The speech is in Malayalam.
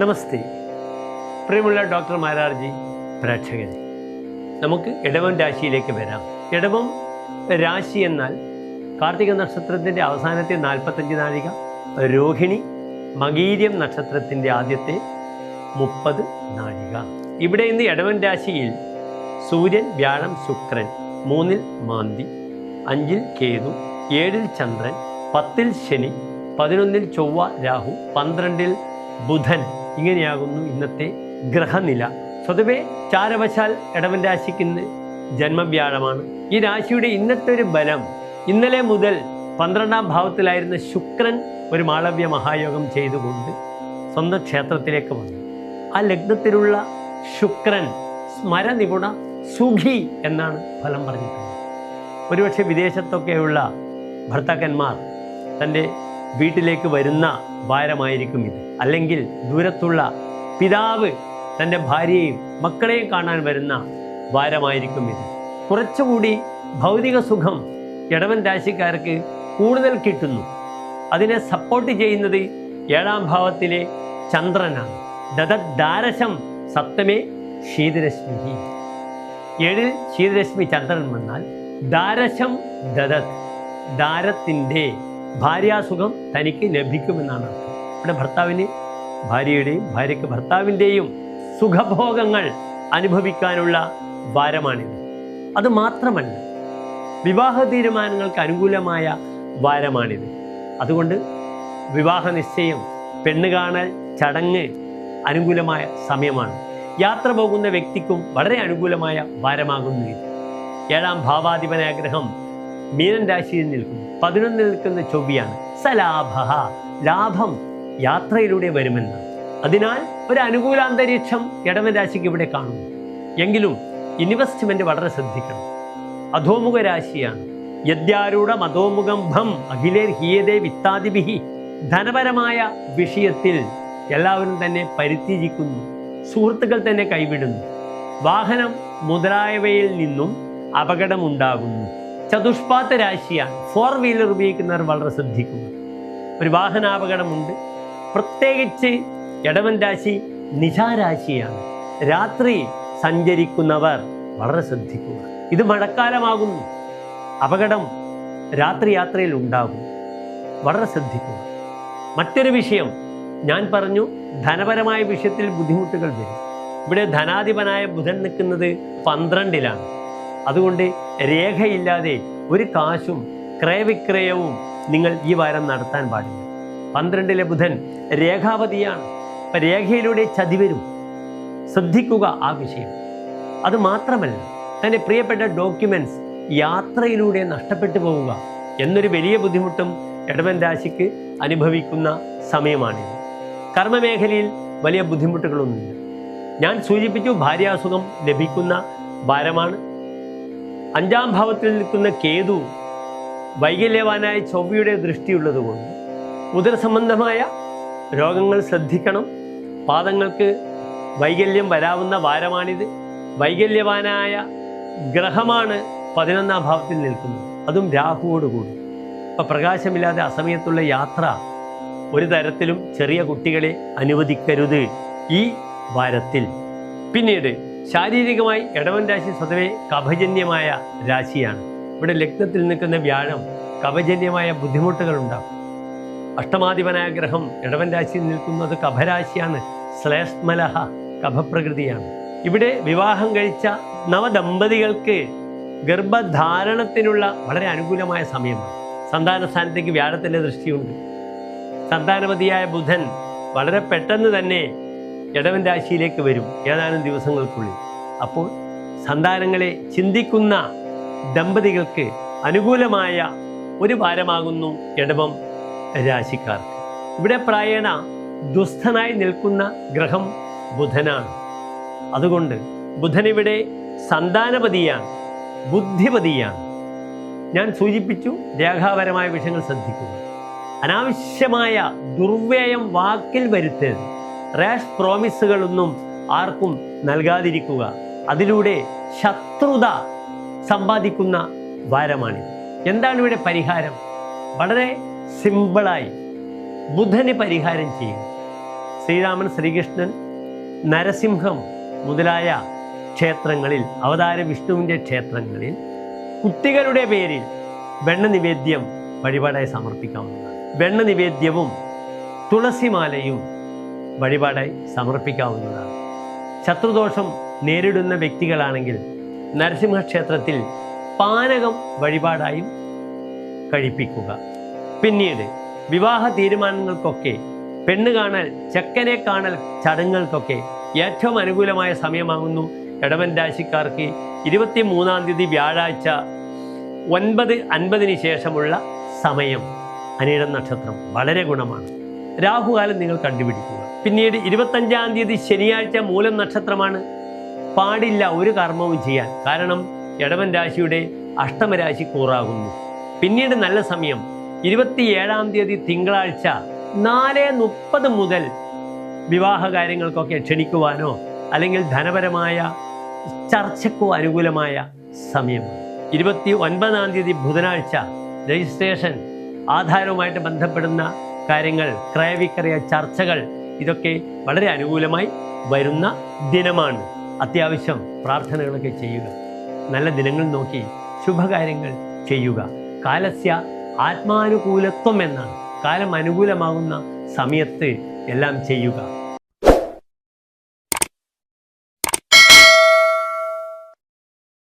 നമസ്തേ. പ്രിയമുള്ള ഡോക്ടർ മാരാർജി പ്രേക്ഷകരെ. നമുക്ക് ഇടവം രാശിയിലേക്ക് വരാം. ഇടവം രാശി എന്നാൽ കാർത്തിക നക്ഷത്രത്തിന്റെ അവസാനത്തെ നാൽപ്പത്തഞ്ച് നാഴിക രോഹിണി മകീര്യം നക്ഷത്രത്തിന്റെ ആദ്യത്തെ മുപ്പത് നാഴിക. ഇവിടെ ഇന്ന് ഇടവൻ രാശിയിൽ സൂര്യൻ വ്യാഴം ശുക്രൻ മൂന്നിൽ മാന്തി അഞ്ചിൽ കേതു ഏഴിൽ ചന്ദ്രൻ പത്തിൽ ശനി പതിനൊന്നിൽ ചൊവ്വ രാഹു പന്ത്രണ്ടിൽ ബുധൻ ഇങ്ങനെയാകുന്നു ഇന്നത്തെ ഗ്രഹനില. സ്വതവേ ചാരവശാൽ ഇടവൻ രാശിക്ക് ഇന്ന് ജന്മവ്യാഴമാണ്. ഈ രാശിയുടെ ഇന്നത്തെ ഒരു ബലം ഇന്നലെ മുതൽ പന്ത്രണ്ടാം ഭാവത്തിലായിരുന്ന ശുക്രൻ ഒരു മാളവ്യ മഹായോഗം ചെയ്തുകൊണ്ട് സ്വന്തം ക്ഷേത്രത്തിലേക്ക് വന്നു. ആ ലഗ്നത്തിലുള്ള ശുക്രൻ സ്മരനിപുണ സുഖി എന്നാണ് ഫലം പറഞ്ഞിട്ടുള്ളത്. ഒരുപക്ഷെ വിദേശത്തൊക്കെയുള്ള ഭർത്താക്കന്മാർ തന്റെ വീട്ടിലേക്ക് വരുന്ന ഭാരമായിരിക്കും ഇത്. അല്ലെങ്കിൽ ദൂരത്തുള്ള പിതാവ് തന്റെ ഭാര്യയെയും മക്കളെയും കാണാൻ വരുന്ന ഭാരമായിരിക്കും ഇത്. കുറച്ചുകൂടി ഭൗതിക സുഖം ഇടവൻ രാശിക്കാർക്ക് കൂടുതൽ കിട്ടുന്നു. അതിനെ സപ്പോർട്ട് ചെയ്യുന്നത് ഏഴാം ഭാവത്തിലെ ചന്ദ്രനാണ്. ദദദ്ദാരശം സപ്തമേ ശീതരശ്മി ഏഴിൽ ശീതരശ്മി ചന്ദ്രൻ വന്നാൽ ദാരശം ദദത് ദാരത്തിന്റെ ഭാര്യാസുഖം തനിക്ക് ലഭിക്കുമെന്നാണ് അർത്ഥം. ഇവിടെ ഭർത്താവിന് ഭാര്യയുടെയും ഭാര്യയ്ക്ക് ഭർത്താവിന്റെയും സുഖഭോഗങ്ങൾ അനുഭവിക്കാനുള്ള വാരമാണിത്. അത് മാത്രമല്ല വിവാഹ തീരുമാനങ്ങൾക്ക് അനുകൂലമായ വാരമാണിത്. അതുകൊണ്ട് വിവാഹ നിശ്ചയം പെണ്ണ് കാണൽ ചടങ്ങ് അനുകൂലമായ സമയമാണ്. യാത്ര പോകുന്ന വ്യക്തിക്കും വളരെ അനുകൂലമായ വാരമാകുന്നു ഏഴാം ഭാവാധിപനായ ഗ്രഹം മീനൻ രാശിയിൽ നിൽക്കുന്നു. പതിനൊന്നിൽ നിൽക്കുന്ന ചൊവ്വയാണ്. സലാഭ ലാഭം യാത്രയിലൂടെ വരുമെന്ന്. അതിനാൽ ഒരു അനുകൂല അന്തരീക്ഷം ഇടവൻ രാശിക്ക് ഇവിടെ കാണുന്നു. എങ്കിലും ഇൻവെസ്റ്റ്മെന്റ് വളരെ ശ്രദ്ധിക്കണം. അധോമുഖ രാശിയാണ്. യദ്യാരൂഢ മതോമുഖം ഭം അഖിലേർ ഹീയതേ വിത്താദിബിഹി ധനപരമായ വിഷയത്തിൽ എല്ലാവരും തന്നെ പരിത്യജിക്കുന്നു. സുഹൃത്തുക്കൾ തന്നെ കൈവിടുന്നു. വാഹനം മുതലായവയിൽ നിന്നും അപകടമുണ്ടാകുന്നു. ചതുഷ്പാത്ത രാശിയാണ്. ഫോർ വീലർ ഉപയോഗിക്കുന്നവർ വളരെ ശ്രദ്ധിക്കുക ഒരു വാഹനാപകടമുണ്ട്. പ്രത്യേകിച്ച് ഇടവൻ രാശി നിശാരാശിയാണ് രാത്രി സഞ്ചരിക്കുന്നവർ വളരെ ശ്രദ്ധിക്കുക ഇത് മഴക്കാലമാകുന്നു. അപകടം രാത്രി യാത്രയിൽ ഉണ്ടാകും. വളരെ ശ്രദ്ധിക്കുക മറ്റൊരു വിഷയം ഞാൻ പറഞ്ഞു ധനപരമായ വിഷയത്തിൽ ബുദ്ധിമുട്ടുകൾ വരും. ഇവിടെ ധനാധിപനായ ബുധൻ നിൽക്കുന്നത് പന്ത്രണ്ടിലാണ്. അതുകൊണ്ട് രേഖയില്ലാതെ ഒരു കാശും ക്രയവിക്രയവും നിങ്ങൾ ഈ വാരം നടത്താൻ പാടില്ല. പന്ത്രണ്ടിലെ ബുധൻ രേഖാവതിയാണ് ഇപ്പം രേഖയിലൂടെ ചതി വരും ശ്രദ്ധിക്കുക ആ വിഷയം. അത് മാത്രമല്ല തന്റെ പ്രിയപ്പെട്ട ഡോക്യുമെന്റ്സ് യാത്രയിലൂടെ നഷ്ടപ്പെട്ടു പോവുക എന്നൊരു വലിയ ബുദ്ധിമുട്ടും ഇടവൻ രാശിക്ക് അനുഭവിക്കുന്ന സമയമാണിത്. കർമ്മമേഖലയിൽ വലിയ ബുദ്ധിമുട്ടുകളൊന്നുമില്ല. ഞാൻ സൂചിപ്പിച്ചു ഭാര്യാസുഖം ലഭിക്കുന്ന ഭാരമാണ് അഞ്ചാം ഭാവത്തിൽ നിൽക്കുന്ന കേതു വൈകല്യവാനായ ചൊവ്വയുടെ ദൃഷ്ടിയുള്ളതുകൊണ്ട് ഉദരസംബന്ധമായ രോഗങ്ങൾ ശ്രദ്ധിക്കണം. പാദങ്ങൾക്ക് വൈകല്യം വരാവുന്ന വാരമാണിത്. വൈകല്യവാനായ ഗ്രഹമാണ് പതിനൊന്നാം ഭാവത്തിൽ നിൽക്കുന്നത്. അതും രാഹുവോടുകൂടി അപ്പം പ്രകാശമില്ലാതെ അസമയത്തുള്ള യാത്ര ഒരു തരത്തിലും ചെറിയ കുട്ടികളെ അനുവദിക്കരുത് ഈ വാരത്തിൽ. പിന്നീട് ശാരീരികമായി ഇടവൻ രാശി സ്വതവേ കഭജന്യമായ രാശിയാണ്. ഇവിടെ ലഗ്നത്തിൽ നിൽക്കുന്ന വ്യാഴം കഭജന്യമായ ബുദ്ധിമുട്ടുകൾ ഉണ്ടാകും അഷ്ടമാധിപനായ ഗ്രഹം ഇടവൻ രാശിയിൽ നിൽക്കുന്നത് കഭരാശിയാണ്. ശ്ലേഷ്മലഹ കഭപ്രകൃതിയാണ്. ഇവിടെ വിവാഹം കഴിച്ച നവദമ്പതികൾക്ക് ഗർഭധാരണത്തിനുള്ള വളരെ അനുകൂലമായ സമയമാണ്. സന്താന സ്ഥാനത്തേക്ക് വ്യാഴത്തിന്റെ ദൃഷ്ടിയുണ്ട്. സന്താനപതിയായ ബുധൻ വളരെ പെട്ടെന്ന് തന്നെ ഇടവൻ രാശിയിലേക്ക് വരും ഏതാനും ദിവസങ്ങൾക്കുള്ളിൽ. അപ്പോൾ സന്താനങ്ങളെ ചിന്തിക്കുന്ന ദമ്പതികൾക്ക് അനുകൂലമായ ഒരു വാരമാകുന്നു ഇടവം രാശിക്കാർക്ക്. ഇവിടെ പ്രായണ ദുസ്ഥനായി നിൽക്കുന്ന ഗ്രഹം ബുധനാണ്. അതുകൊണ്ട് ബുധൻ ഇവിടെ സന്താനപതിയാണ് ബുദ്ധിപതിയാണ്. ഞാൻ സൂചിപ്പിച്ചു രേഖാപരമായ വിഷയങ്ങൾ ശ്രദ്ധിക്കുക. അനാവശ്യമായ ദുർവ്യയം വാക്കിൽ വരുത്തരുത്. റാഷ് പ്രോമിസുകളൊന്നും ആർക്കും നൽകാതിരിക്കുക. അതിലൂടെ ശത്രുത സമ്പാദിക്കുന്ന വാരമാണിത് എന്താണ് ഇവിടെ പരിഹാരം? വളരെ സിമ്പിളായി ബുധന് പരിഹാരം ചെയ്യുക ശ്രീരാമൻ ശ്രീകൃഷ്ണൻ നരസിംഹം മുതലായ ക്ഷേത്രങ്ങളിൽ അവതാര വിഷ്ണുവിന്റെ ക്ഷേത്രങ്ങളിൽ കുട്ടികളുടെ പേരിൽ വെണ്ണ നിവേദ്യം വഴിപാടായി സമർപ്പിക്കാവുന്നതാണ്. വെണ്ണ നിവേദ്യവും തുളസിമാലയും വഴിപാടായി സമർപ്പിക്കാവുന്നതാണ്. ശത്രുദോഷം നേരിടുന്ന വ്യക്തികളാണെങ്കിൽ നരസിംഹക്ഷേത്രത്തിൽ പാനകം വഴിപാടായും കഴിപ്പിക്കുക. പിന്നീട് വിവാഹ തീരുമാനങ്ങൾക്കൊക്കെ പെണ്ണ് കാണൽ ചെക്കനെ കാണൽ ചടങ്ങുകൾക്കൊക്കെ ഏറ്റവും അനുകൂലമായ സമയമാകുന്നു. ഇടവൻ രാശിക്കാർക്ക് ഇരുപത്തി മൂന്നാം തീയതി വ്യാഴാഴ്ച ഒൻപത് അൻപതിന് ശേഷമുള്ള സമയം. അനിഴം നക്ഷത്രം വളരെ ഗുണമാണ്. രാഹുകാലം നിങ്ങൾ കണ്ടുപിടിക്കുക. പിന്നീട് ഇരുപത്തഞ്ചാം തീയതി ശനിയാഴ്ച മൂലം നക്ഷത്രമാണ്. പാടില്ല ഒരു കർമ്മവും ചെയ്യാൻ. കാരണം ഇടവൻ രാശിയുടെ അഷ്ടമരാശി കൂറാകുന്നു. പിന്നീട് നല്ല സമയം. ഇരുപത്തിയേഴാം തീയതി തിങ്കളാഴ്ച നാല് മുപ്പത് മുതൽ വിവാഹ കാര്യങ്ങൾക്കൊക്കെ ക്ഷണിക്കുവാനോ അല്ലെങ്കിൽ ധനപരമായ ചർച്ചക്കോ അനുകൂലമായ സമയം. ഇരുപത്തി ഒൻപതാം തീയതി ബുധനാഴ്ച രജിസ്ട്രേഷൻ ആധാരവുമായിട്ട് ബന്ധപ്പെടുന്ന കാര്യങ്ങൾ ക്രയവിക്രയ ചർച്ചകൾ ഇതൊക്കെ വളരെ അനുകൂലമായി വരുന്ന ദിനമാണ്. അത്യാവശ്യം പ്രാർത്ഥനകളൊക്കെ ചെയ്യുക. നല്ല ദിനങ്ങൾ നോക്കി ശുഭകാര്യങ്ങൾ ചെയ്യുക. കാലസ്യ ആത്മാനുകൂലത്വം എന്നാണ്. കാലം അനുകൂലമാകുന്ന സമയത്ത് എല്ലാം ചെയ്യുക.